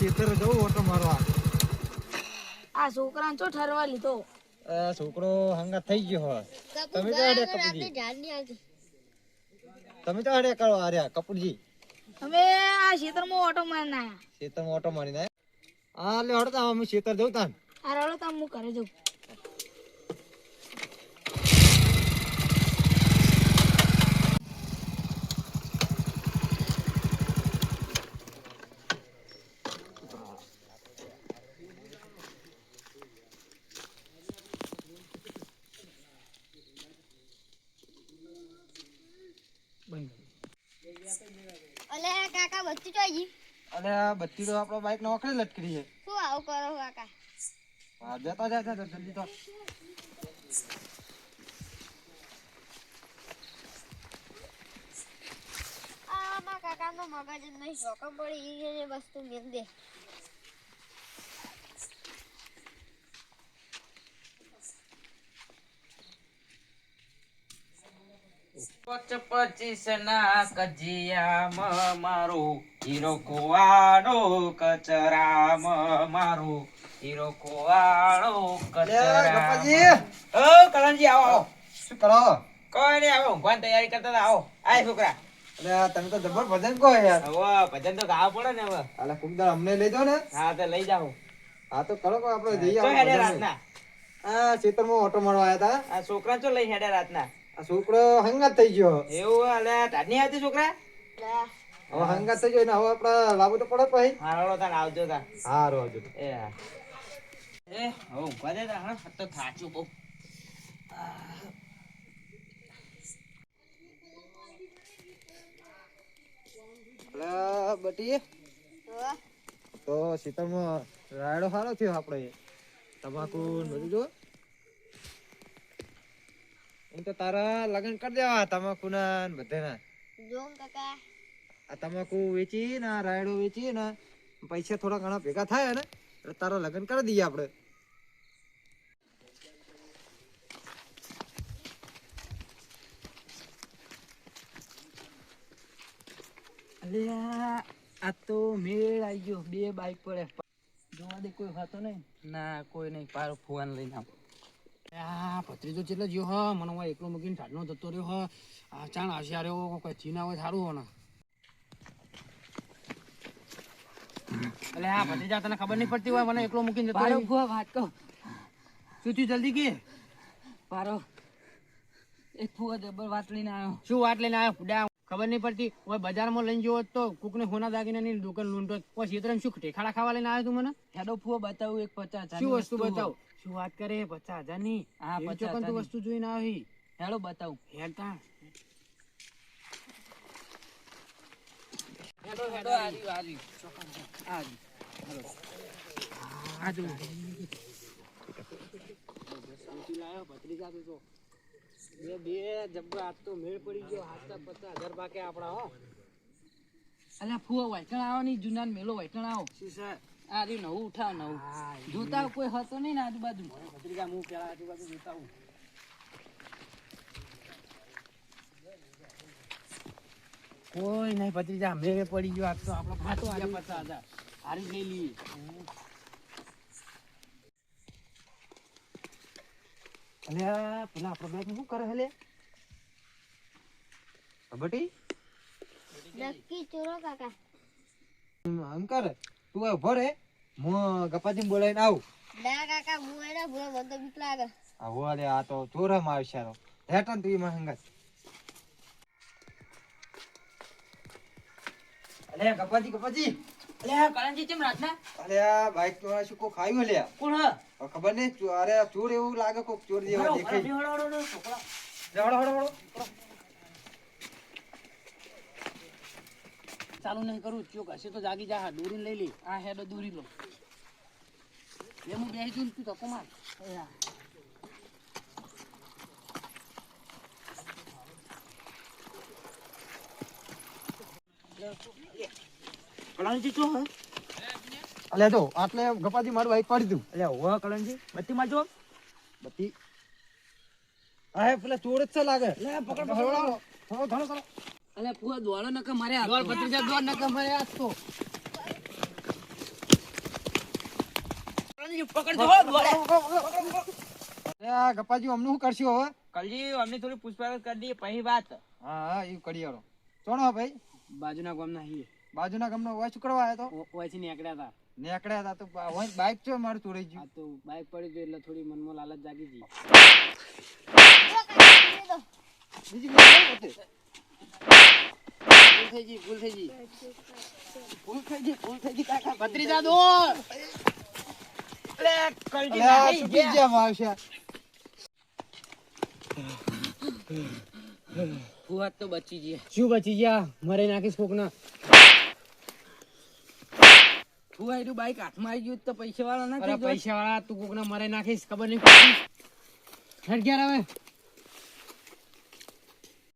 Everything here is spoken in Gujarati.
ખેતર જવું ઓટો મારવા આ છોકરાને તો ઠરવા લીધો. આ છોકરો હંગા થઈ ગયો હોય. તમે તો હડે કપૂરજી. તમે તો હડે કરો આર્યા કપૂરજી. અમે આ ખેતરમાં ઓટો મારી ના ખેતરમાં ઓટો મારીને આ લે હડતા અમે ખેતર જવું તાન. આ રડો હું ઘરે જઉં. અલે બત્તી તો ચોઈ અરે આ બત્તી તો આપણો બાઈક નોખડી લટકી છે. શું આવું કરો કાકા? હા જતા જા જા જલ્દી તો. આ કાકાનો મગજ નહીં શોખમ પડી એ વસ્તુ મેલ દે. પચીસ ના કજિયામાં મારો હીરો કુવાડો કચરામાં મારો હીરો કુવાડો ગપ્પાજી ઓ કલનજી આવો શું કરો? કોઈ નહીં આવો ઊંઘવાની તૈયારી કરતા હતા આવો. આય છોકરા. અરે તમે તો જબર ભજન કહો યાર. હવે ભજન તો ગાવા પડે ને હવે. અલા કુમદાર અમને લઈ જાઓ ને. હા તો લઈ જાઓ. હા તો કરો આપણે જઈએ રાતના. આ ખેતરમાં ઓટો મારવા આવ્યા હતા આ છોકરા ચો લઈ હેડે રાતના. આ છોકરો હંગાત થઈ ગયો. એવું અલે ટાઢની આવતી છોકરા? હવે હંગાત થઈ ગયો ને હવે આપણે લાવવું તો પડે ભાઈ. હારો તાર આવજો તા હારો આવજો એ. એ હવે ઊંઘવા દે તાર હા? તો થાચું બહુ. અલા બટી તો શીતળમાં રાયડો સારો થયો આપણે તમાકુ ને બધું તો તારા લગ્ન કરી દેવા તમાકુના ને બધાના. જોમ કાકા. આ તમાકુ વેચી ના રાયડો વેચી ને પૈસા થોડા ઘણા ભેગા થાય ને એટલે તારા લગ્ન કરી દઈએ આપણે. અલ્યા આ તો મેળ આવી ગયો. બે બાઈક પર જોવા દે કોઈ હતો નહીં? ના કોઈ નહીં. પારો ફુવાન લઈને આવો. ભત્રીજો ચેટલો જીવ હ મને હું એકલો મૂકીને ઠાડનો જતો રહ્યો હ. આ ચાણ આવશે રહ્યો કોઈ ચીના હોય સારું હો એટલે આ ભત્રીજા તને ખબર નહીં પડતી હોય મને એકલો મૂકીને જતો રહ્યો. ભૂવા વાત કહો. શું થયું જલ્દી કે? પારો એક ફૂવા જબર વાત લઈને આવ્યો શું વાત લઈને આવ્યો ડા ખબર નહીં પડતી. હોય બજારમાં લઈને જોવો તો કુકને હોના દાગીને ની દુકાન લૂંટો પછી એ શું ઠેખાડા ખાવા લઈને આવ્યો તું મને? હેડો ફુવા બતાવું એક પચાસ શું વસ્તુ બતાવ? શું વાત કરે? પચાસ હજારની હા, પચાસ ચોકન વસ્તુ જોઈને આવી. હેડો બતાવું. હેડતા. હેડો હેડો આજી આજી આજી આ જો બે બે જબ્બા આજ તો મેળ પડી ગયો. હાથ પચાસ હજાર બાકે આપણા હો. અલ્યા ફુવા વાઈકણ આવો નહીં જુના મેલો વાઈકણ આવો. શું છે? આ રહ્યું નવું ઉઠાવ નવું. જોતા કોઈ હતો નહીં ને આજુબાજુ. ભત્રીજા હું પેલા આજુબાજુ જોતા હું કોઈ નહીં ભત્રીજા મેળે પડી ગયો. આજ તો આપણો ફાટો આજે પચાસ હજાર હારી લઈ લઈએ. અલ્યા પેલા આપણો બાઈક શું કરે હલે? બટી? નક્કી ચોરો કાકા. અંકર કર? તું આ ઊભો રે હું ગપાજી બોલાવીને આવું ના કાકા હું એને ભૂલો મને તો બીક લાગે આ હો લે આ તો ચોરામાં આવશે સારો હેટન તું એમાં હંગત અલે ગપાજી ગપાજી અલે કરણજી ચેમ રાતના અલે આ બાઈક તો શું કો આવ્યું લે કોણ હ ખબર નહીં અરે ચોર એવું લાગે કોક ચોર જેવા દેખાય હળો હળો હળો છોકરા હળો હળો હળો ચાલુ નહીં કરું કયો હશે તો જાગી જા હા દોરીને લઈ લે. આ હેડો દોરી લો. બે હું બેસી જઉં તું ધક્કો માર કળંજી શું હ? અલે જો આટલે ગપાજી મારું બાઈક પાડી દઉં અલ્યા હોવા કળંજી. બત્તી માં જો બત્તી. આ પેલા ચોર જ છે લાગે. લે પકડ અલ્યા ફુવા દોડો નકા મારે દોડ ભત્રીજા દોડ નકર મારે તો કલજી પકડજો દોડે. આ ગપ્પાજી અમને શું કરશું હવે? કલજી અમને થોડી પૂછપરછ કરી દઈએ પછી વાત. હા હા એવું કરી આલો. ચોણો ભાઈ? બાજુના ગામના હી બાજુના ગામનો વોચ કરવા આવ્યો તો? ઓ- ઓયથી નીકળ્યા હતા. નીકળ્યા હતા તો બા- બાઇક બાઈક છે મારું ગયું? આ ગયું તો બાઇક પડી ગઈ એટલે થોડી મનમાં લાલચ જાગી ગઈ. બીજી કોઈ નથી. ભૂલ થઈ ગઈ ભૂલ થઈ ગઈ. ભૂલ થઈ ગઈ ભૂલ થઈ ગઈ કાકા ભત્રીજા દો અરે કલજી અલે આ નાહી છૂટી ગયા. ગયા માવશ્યા. ફુવાદ તો બચી ગયા. શું બચી ગયા? મરે નાખીશ કોકના. ફુવા એનું બાઈક હાથમાં આવી ગયું તો પૈસા વાળા ના પૈસા વાળા તું કોક ના મરે નાખીશ ખબર નહીં પડતી. ગયા હવે